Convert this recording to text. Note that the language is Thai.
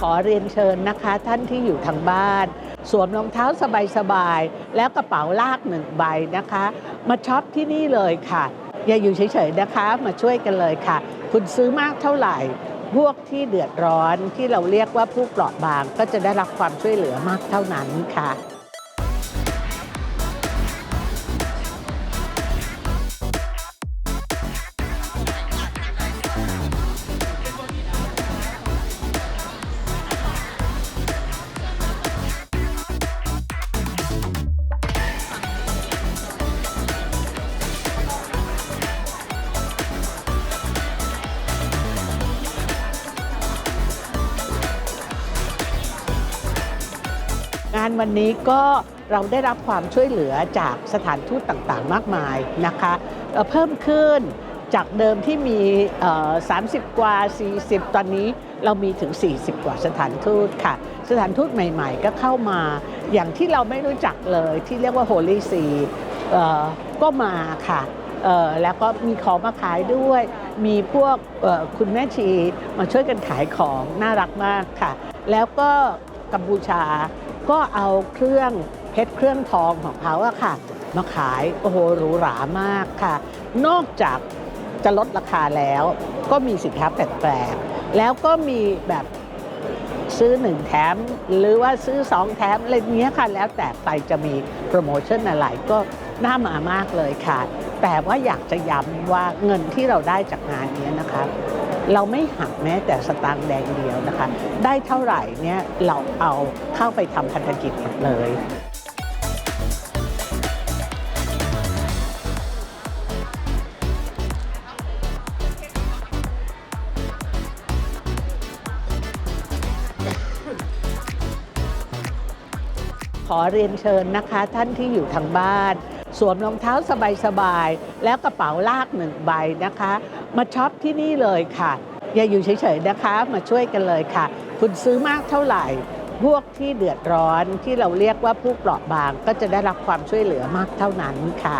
ขอเรียนเชิญนะคะ ท่านที่อยู่ทางบ้าน สวมรองเท้าสบายๆ แล้วกระเป๋าลากหนึ่งใบนะคะ มาช็อปที่นี่เลยค่ะ อย่าอยู่เฉยๆนะคะ มาช่วยกันเลยค่ะ คุณซื้อมากเท่าไหร่พวกที่เดือดร้อนที่เราเรียกว่าผู้เปราะบางก็จะได้รับความช่วยเหลือมากเท่านั้นค่ะ งานวันนี้ก็เราได้รับความช่วยเหลือจากสถานทูตต่างๆ มากมายนะคะเพิ่มขึ้นจากเดิมที่มี 30 กว่า 40 ตอนนี้เรามีถึง 40 กว่าสถานทูตค่ะ สถานทูตใหม่ๆ ก็เข้ามาอย่างที่เราไม่รู้จักเลยที่เรียกว่า Holy See ก็มาค่ะแล้วก็มีของมาขายด้วย มีพวกคุณแม่ชีมาช่วยกันขายของน่ารักมากค่ะ แล้วก็กัมพูชา ก็เอาเครื่องเพชรเครื่องทองของเขาอะค่ะ มาขายโอ้โหหรูหรามากค่ะ นอกจากจะลดราคาแล้ว ก็มีสินค้าแปลกๆแล้วก็มีแบบซื้อหนึ่งแถม หรือว่าซื้อสองแถมอะไรเงี้ยค่ะ แล้วแต่ใครจะมีโปรโมชั่นอะไรก็น่ามามากเลยค่ะ แต่ว่าอยากจะย้ำว่าเงินที่เราได้จากงานนี้นะคะ เราไม่หักแม้แต่สตางค์แดงเดียวนะคะ ได้เท่าไหร่เนี่ยเราเอาเข้าไปทำพันธกิจหมดเลยขอเรียนเชิญนะคะท่านที่อยู่ทางบ้าน สวมรองเท้าสบายๆ แล้วกระเป๋าลากหนึ่งใบนะคะ มาช็อปที่นี่เลยค่ะ อย่าอยู่เฉยๆนะคะ มาช่วยกันเลยค่ะ คุณซื้อมากเท่าไหร่ พวกที่เดือดร้อนที่เราเรียกว่าผู้เปราะบางก็จะได้รับความช่วยเหลือมากเท่านั้นค่ะ